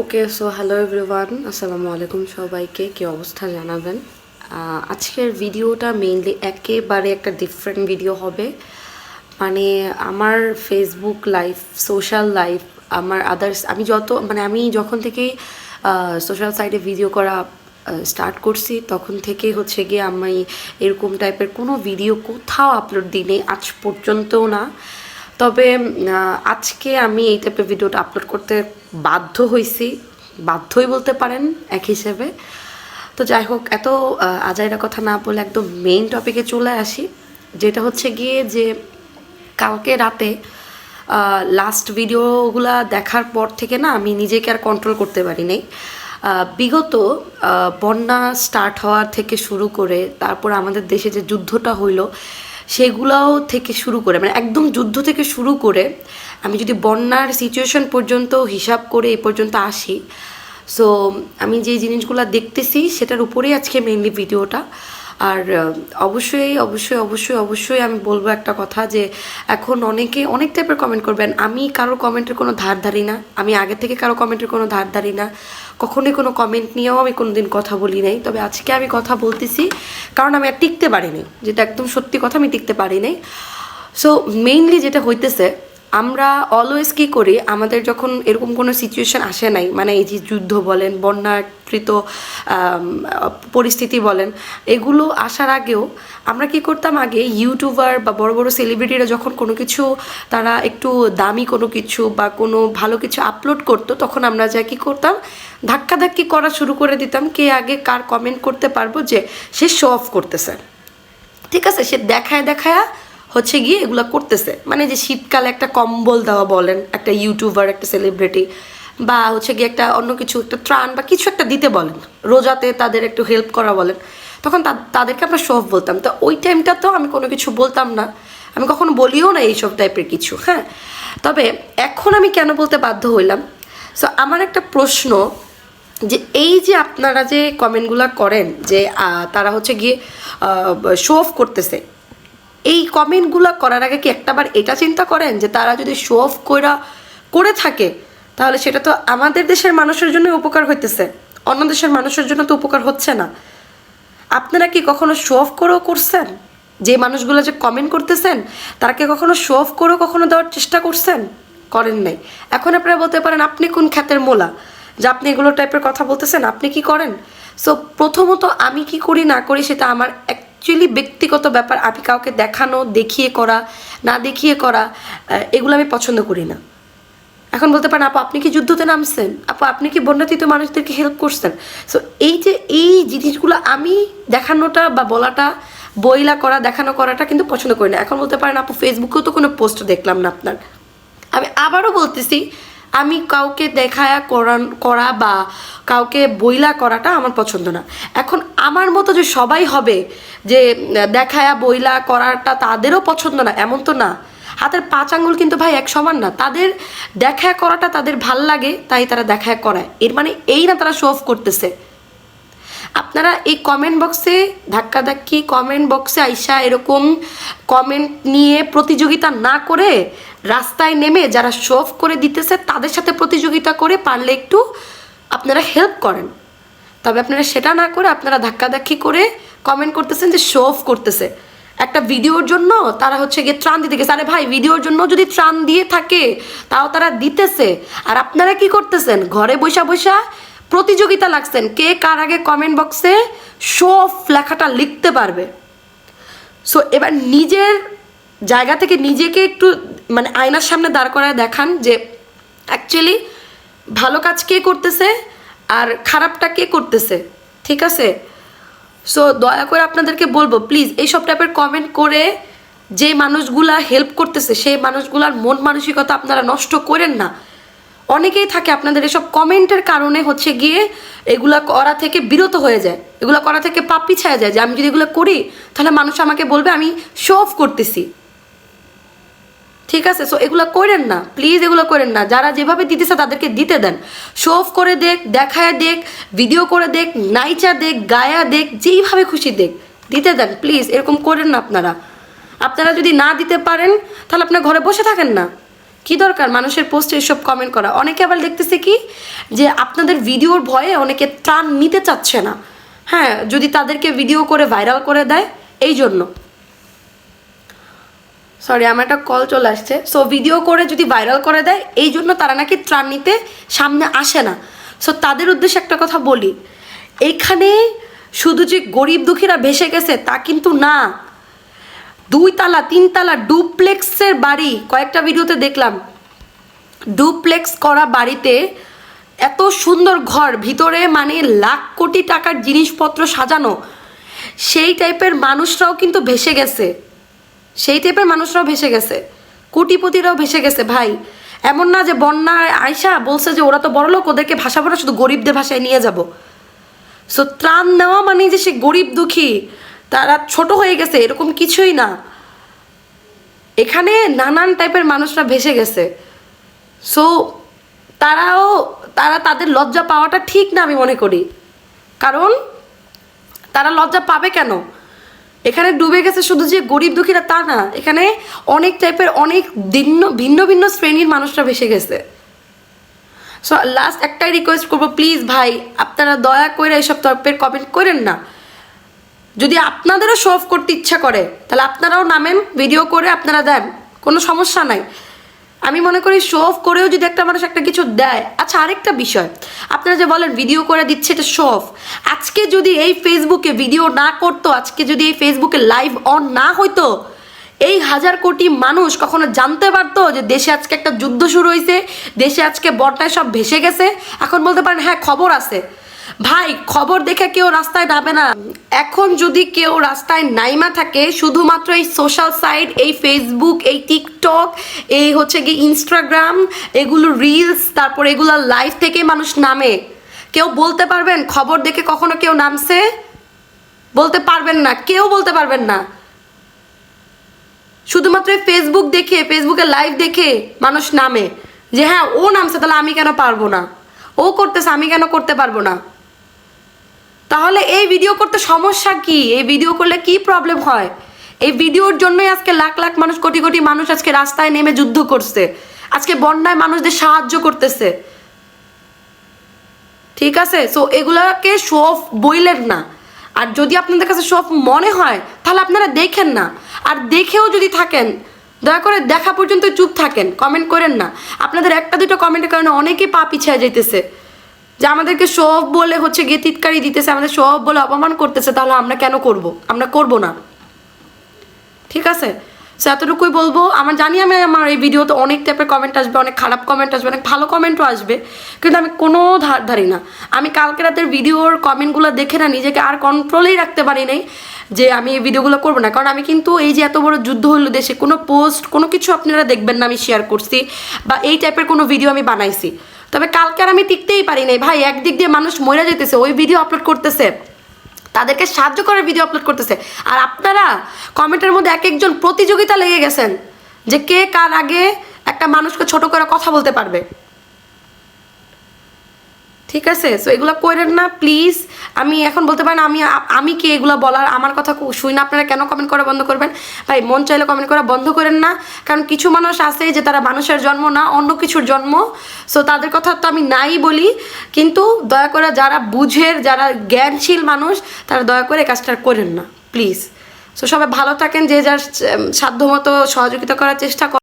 Okay so hello everyone আসসালামু আলাইকুম সবাইকে। কি অবস্থা জানাবেন? আজকের ভিডিওটা মেইনলি একেবারে একটা ডিফারেন্ট ভিডিও হবে। মানে আমার ফেসবুক লাইফ সোশ্যাল লাইফ আমার আদার্স আমি যত মানে আমি যখন থেকে সোশ্যাল সাইটে ভিডিও করা স্টার্ট করছি, তখন থেকে হচ্ছে গিয়ে আমি এরকম টাইপের কোনো ভিডিও কোথাও আপলোড দিই আজ পর্যন্তও না। তবে আজকে আমি এই টাইপের ভিডিওটা আপলোড করতে বাধ্য হয়েছি বাধ্যই বলতে পারেন, এক হিসেবে। তো যাই হোক, এত আজাইরা কথা না বলে একদম মেইন টপিকে চলে আসি। যেটা হচ্ছে গিয়ে যে, কালকে রাতে লাস্ট ভিডিওগুলা দেখার পর থেকে না আমি নিজেকে আর কন্ট্রোল করতে পারি নাই। বিগত বন্যা স্টার্ট হওয়ার থেকে শুরু করে তারপর আমাদের দেশে যে যুদ্ধটা হইল সেগুলাও থেকে শুরু করে মানে একদম যুদ্ধ থেকে শুরু করে আমি যদি বন্যার সিচুয়েশন পর্যন্ত হিসাব করে এই পর্যন্ত আসি সো আমি যে জিনিসগুলো দেখতেছি সেটার উপরেই আজকে মেনলি ভিডিওটা। আর অবশ্যই অবশ্যই অবশ্যই অবশ্যই আমি বলব একটা কথা যে এখন অনেকে, অনেক টাইপের কমেন্ট করবেন। আমি কারও কমেন্টের কোনো ধার ধারি না। আমি আগে থেকে কারও কমেন্টের কোনো ধার ধারি না। কখনোই কোনো কমেন্ট নিয়েও আমি কোনো দিন কথা বলি নাই। তবে আজকে আমি কথা বলতেছি, কারণ আমি আর টিকতে পারিনি। যেটা একদম সত্যি কথা, আমি টিকতে পারি নাই। সো মেইনলি যেটা হইতেছে আমরা অলওয়েজ কী করি, আমাদের যখন এরকম কোনো সিচুয়েশন আসে নাই মানে এই যে যুদ্ধ বলেন, বন্যাকৃত পরিস্থিতি বলেন, এগুলো আসার আগেও আমরা কি করতাম আগে ইউটিউবার বা বড় বড় সেলিব্রিটিরা যখন কোনো কিছু, তারা একটু দামি কোনো কিছু বা কোনো ভালো কিছু আপলোড করতো, তখন আমরা যা কি করতাম, ধাক্কাধাক্কি করা শুরু করে দিতাম, কে আগে কার কমেন্ট করতে পারব যে, সে শো অফ করতেছে। ঠিক আছে, সে দেখায় দেখায় হচ্ছে গিয়ে এগুলো করতেছে। মানে যে শীতকালে একটা কম্বল দেওয়া বলেন, একটা ইউটিউবার, একটা সেলিব্রিটি বা হচ্ছে গিয়ে একটা অন্য কিছু, একটা ত্রাণ বা কিছু একটা দিতে বলেন, রোজাতে তাদের একটু হেল্প করা বলেন, তখন তাদেরকে আমরা শো অফ বলতাম। তো ওই টাইমটা তো আমি কোনো কিছু বলতাম না। আমি কখনো বলিও না এইসব টাইপের কিছু হ্যাঁ? তবে এখন আমি কেন বলতে বাধ্য হইলাম? সো আমার একটা প্রশ্ন যে এই যে আপনারা যে কমেন্টগুলো করেন যে তারা হচ্ছে গিয়ে শো অফ করতেছে এই কমেন্টগুলো করার আগে কি একটাবার এটা চিন্তা করেন যে তারা যদি শো অফ করা করে থাকে, তাহলে সেটা তো আমাদের দেশের মানুষের জন্য উপকার হইতেছে। অন্য দেশের মানুষের জন্য তো উপকার হচ্ছে না। আপনারা কি কখনো শো অফ করেও করছেন? যে মানুষগুলো যে কমেন্ট করতেছেন, তারা কি কখনো শো অফ করেও কখনো দেওয়ার চেষ্টা করছেন? করেন নাই। এখন আপনারা বলতে পারেন, আপনি কোন খ্যাতের মোলা? যে আপনি এগুলো টাইপের কথা বলতেছেন, আপনি কি করেন? সো প্রথমত আমি কি করি, না করি, সেটা আমার অ্যাকচুয়ালি ব্যক্তিগত ব্যাপার, আমি কাউকে দেখানো, দেখিয়ে করা, না দেখিয়ে করা এগুলো আমি পছন্দ করি না। এখন বলতে পারেন, আপু, আপনি কি যুদ্ধতে নামছেন? আপু, আপনি কি বন্যাতীত মানুষদেরকে হেল্প করছেন? সো এই যে, এই জিনিসগুলো আমি দেখানোটা বা বলাটা, বইলা করা, দেখানো করাটা কিন্তু পছন্দ করি না। এখন বলতে পারেন, আপু ফেসবুকেও তো কোনো পোস্ট দেখলাম না আপনার। আমি আবারও বলতেছি আমি কাউকে দেখায়া করান, করা বা কাউকে বইলা করাটা আমার পছন্দ না। এখন আমার মতো যে সবাই হবে, যে দেখায়া, বইলা করাটা তাদেরও পছন্দ না, এমন তো না। হাতের পাঁচ আঙুল কিন্তু ভাই এক সমান না। তাদের দেখা করাটা তাদের ভালো লাগে, তাই তারা দেখায় করায়। এর মানে এই না তারা শো অফ করতেছে। আপনারা এই কমেন্ট বক্সে ধাক্কাধাক্কি কমেন্ট বক্সে আইসা এরকম কমেন্ট নিয়ে প্রতিযোগিতা না করে রাস্তায় নেমে যারা শো অফ করে দিতেছে, তাদের সাথে প্রতিযোগিতা করে পারলে একটু আপনারা হেল্প করেন। তবে আপনারা সেটা না করে আপনারা ধাক্কাধাক্কি করে কমেন্ট করতেছেন যে শো অফ করতেছে। একটা ভিডিওর জন্য তারা হচ্ছে গিয়ে ত্রাণ দিতে গেছে। আরে ভাই, ভিডিওর জন্য যদি ত্রাণ দিয়ে থাকে, তাও তারা দিতেছে। আর আপনারা কি করতেছেন? ঘরে বৈশা বৈশা প্রতিযোগিতা লাগছেন। কে কার আগে কমেন্ট বক্সে শো অফ লেখাটা লিখতে পারবে? সো এবার নিজের জায়গা থেকে নিজেকে একটু মানে আয়নার সামনে দাঁড় করায় দেখান যে অ্যাকচুয়ালি ভালো কাজ কে করতেছে আর খারাপটা কে করতেছে, ঠিক আছে? সো দয়া করে আপনাদেরকে বলব প্লিজ এইসব টাইপের কমেন্ট করে যে মানুষগুলা হেল্প করতেছে, সেই মানুষগুলার মন মানসিকতা আপনারা নষ্ট করেন না। অনেকেই থাকে আপনাদের এসব কমেন্টের কারণে হচ্ছে গিয়ে এগুলা করা থেকে বিরত হয়ে যায়। এগুলা করা থেকে পাপ পিছায় যায় যে আমি যদি এগুলো করি, তাহলে মানুষ আমাকে বলবে, আমি শো অফ করতেছি। ঠিক আছে? সো এগুলো করেন না। প্লিজ এগুলো করেন না। যারা যেভাবে দিতেছে, তাদেরকে দিতে দেন। শো অফ করে দেখ, দেখায় দেখ ভিডিও করে দেখ, নাইচা দেখ, গায়া দেখ, যেইভাবে খুশি দেখ, দিতে দেন। প্লিজ এরকম করেন না আপনারা। আপনারা যদি না দিতে পারেন, তাহলে আপনার ঘরে বসে থাকেন না। কি দরকার? মানুষের পোস্টে এসব কমেন্ট করা। অনেকে আবার দেখতেছে কি? যে আপনাদের ভিডিওর ভয়ে অনেকে ত্রাণ নিতে চাচ্ছে না। হ্যাঁ যদি তাদেরকে ভিডিও করে ভাইরাল করে দেয়, এই জন্য। সরি আমার একটা কল চলে আসছে। সো ভিডিও করে যদি ভাইরাল করে দেয়, এই জন্য তারা নাকি ত্রাণ নিতে সামনে আসে না। সো তাদের উদ্দেশ্যে একটা কথা বলি। এইখানে শুধু যে গরিব দুঃখীরা ভেসে গেছে, তা কিন্তু না। দুই তালা তিন তালা ডুপ্লেক্সের বাড়ি। কয়েকটা ভিডিওতে দেখলাম। ডুপ্লেক্স করা বাড়িতে এত সুন্দর ঘর, ভিতরে মানে লাখ কোটি টাকার জিনিসপত্র সাজানো। সেই টাইপের মানুষরাও কিন্তু ভেসে গেছে। সেই টাইপের মানুষরাও ভেসে গেছে। কোটিপতিরাও ভেসে গেছে, ভাই। এমন না যে বন্যায় আয়সা বলছে যে ওরা তো বড় লোক ওদেরকে ভাষাবো না শুধু গরিবদের ভাষায় নিয়ে যাব। সো ত্রাণ নেওয়া মানে যে সে গরিব দুঃখী। তারা ছোট হয়ে গেছে, এরকম কিছুই না। এখানে নানান টাইপের মানুষরা ভেসে গেছে। সো তারাও, তারা তাদের লজ্জা পাওয়াটা ঠিক না আমি মনে করি। কারণ, তারা লজ্জা পাবে কেন? এখানে ডুবে গেছে শুধু যে গরিব দুঃখীরা তা না, এখানে অনেক টাইপের অনেক ভিন্ন ভিন্ন ভিন্ন শ্রেণির মানুষরা ভেসে গেছে। সো লাস্ট একটাই রিকোয়েস্ট করব প্লিজ ভাই, আপনারা দয়া করে এইসব টাইপের কমেন্ট করেন না। যদি আপনাদেরও শো অফ করতে ইচ্ছা করে, তাহলে আপনারাও নামেন ভিডিও করে আপনারা দেন, কোনো সমস্যা নাই। আমি মনে করি শো অফ করেও যদি একটা মানুষ একটা কিছু দেয় আচ্ছা আরেকটা বিষয়, আপনারা যে বলেন ভিডিও করে দিচ্ছে, এটা শো অফ আজকে যদি এই ফেসবুকে ভিডিও না করতো, আজকে যদি এই ফেসবুকে লাইভ অন না হইতো, এই হাজার কোটি মানুষ কখনো জানতে পারতো যে দেশে আজকে একটা যুদ্ধ শুরু হয়েছে দেশে আজকে বর্তায় সব ভেসে গেছে। এখন বলতে পারেন হ্যাঁ খবর আছে। ভাই, খবর দেখে কেউ রাস্তায় নামে না। এখন যদি কেউ রাস্তায় নাইমা থাকে, শুধুমাত্র এই সোশ্যাল সাইট এই ফেসবুক এই টিকটক এই হচ্ছে গিয়ে ইনস্টাগ্রাম এগুলো রিলস তারপর এগুলো লাইভ থেকে মানুষ নামে। কেউ বলতে পারবেন? খবর দেখে কখনো কেউ নামছে? বলতে পারবেন না। কেউ বলতে পারবেন না। শুধুমাত্র ফেসবুক দেখে ফেসবুকে লাইভ দেখে মানুষ নামে। যে হ্যাঁ ও নামছে, তাহলে আমি কেন পারব না? ও করতেছে, আমি কেন করতে পারব না? তাহলে এই ভিডিও করতে সমস্যা কি? এই ভিডিও করলে কি প্রবলেম হয়? এই ভিডিওর জন্যই আজকে লাখ লাখ মানুষ, কোটি কোটি মানুষ আজকে রাস্তায় নেমে যুদ্ধ করছে। আজকে বন্যায় মানুষদের সাহায্য করতেছে। ঠিক আছে? সো এগুলাকে শো অফ বইলেন না। আর যদি আপনাদের কাছে শো অফ মনে হয়, তাহলে আপনারা দেখেন না। আর দেখেও যদি থাকেন, দয়া করে দেখা পর্যন্ত চুপ থাকেন কমেন্ট করেন না। আপনাদের একটা দুটো কমেন্টের কারণে অনেকেই পা পিছিয়ে যাইতেছে। যে আমাদেরকে অফ বলে হচ্ছে গিয়ে তিতকারি দিতেছে, আমাদের অফ বলে অপমান করতেছে, তাহলে আমরা কেন করব? আমরা করব না। ঠিক আছে? সো এতটুকুই বলব। আমার জানি আমি আমার এই ভিডিওতে অনেক টাইপের কমেন্ট আসবে, অনেক খারাপ কমেন্ট আসবে, অনেক ভালো কমেন্টও আসবে, কিন্তু আমি কোনো ধার, ধারি না। আমি কালকে রাতের ভিডিওর কমেন্টগুলো দেখে না, নিজেকে আর কন্ট্রোলেই রাখতে পারি নাই যে আমি এই ভিডিওগুলো করব না। কারণ আমি কিন্তু এই যে এত বড় যুদ্ধ হলো দেশে, কোনো পোস্ট কোনো কিছু আপনারা দেখবেন না আমি শেয়ার করছি, বা এই টাইপের কোনো ভিডিও আমি বানাইছি। তবে কালকে আর আমি টিকতেই পারি নাই। ভাই, একদিক দিয়ে মানুষ মরে যেতেছে, ওই ভিডিও আপলোড করতেছে। তাদেরকে সাহায্য করার ভিডিও আপলোড করতেছে। আর আপনারা কমেন্টের মধ্যে এক একজন প্রতিযোগিতা লেগে গেছেন যে কে কার আগে একটা মানুষকে ছোট করে কথা বলতে পারবে। ঠিক আছে? সো এগুলো করেন না প্লিজ আমি এখন বলতে পারেন, আমি আমি কি এগুলো বলার, আমার কথা শুই না, আপনারা কেন কমেন্ট করা বন্ধ করবেন? ভাই, মন চাইলে কমেন্ট করা বন্ধ করেন না, কারণ কিছু মানুষ আছে যে তারা মানুষের জন্ম না, অন্য কিছুর জন্ম। সো তাদের কথা তো আমি নাই বলি, কিন্তু দয়া করে যারা বুঝের, যারা জ্ঞানশীল মানুষ, তারা দয়া করে কাজটা করেন না প্লিজ সো সবাই ভালো থাকেন, যে যার সাধ্যমতো সহযোগিতা করার চেষ্টা